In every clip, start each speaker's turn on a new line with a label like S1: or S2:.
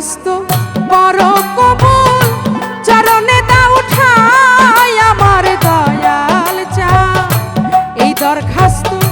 S1: স্বাস্থ্য বড় কবল চরণে দা উঠায় আমার দয়াল চা এই দরখাস্ত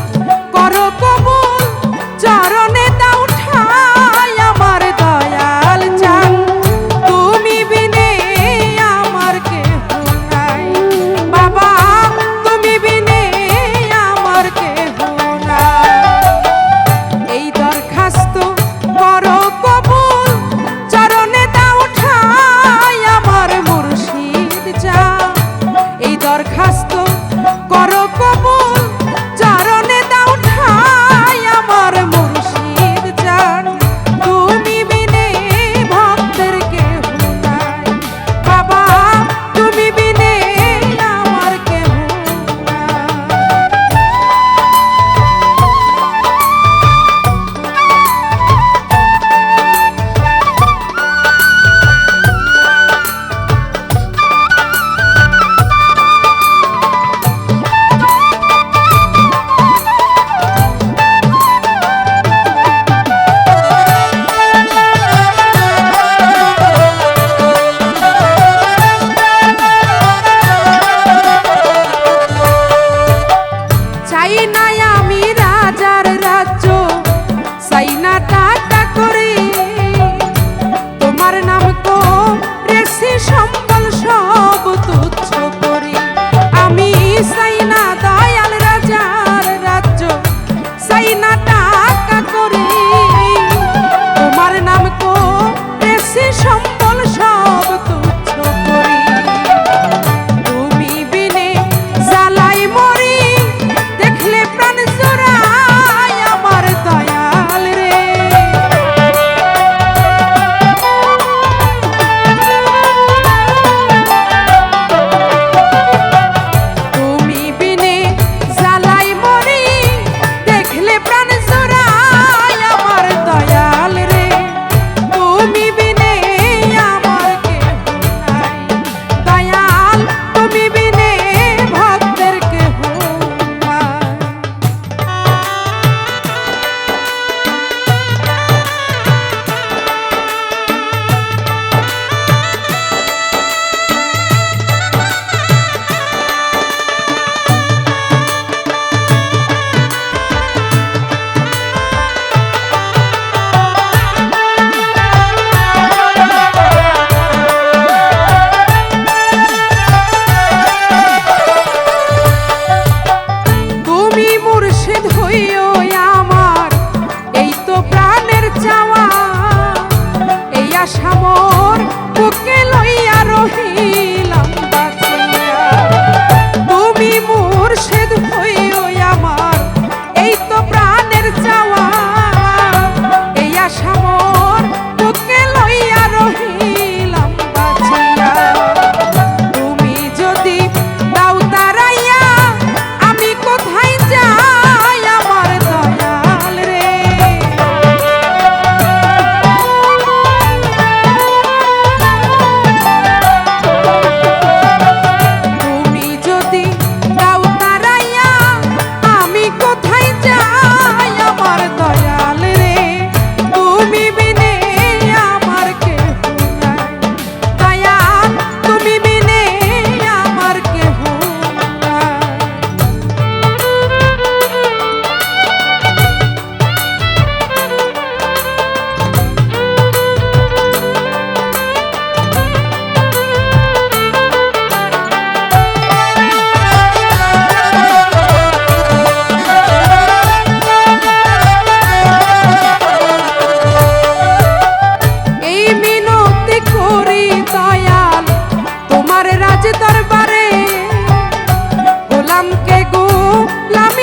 S1: সম্বল চাওয়া এই আশা বুকে lắm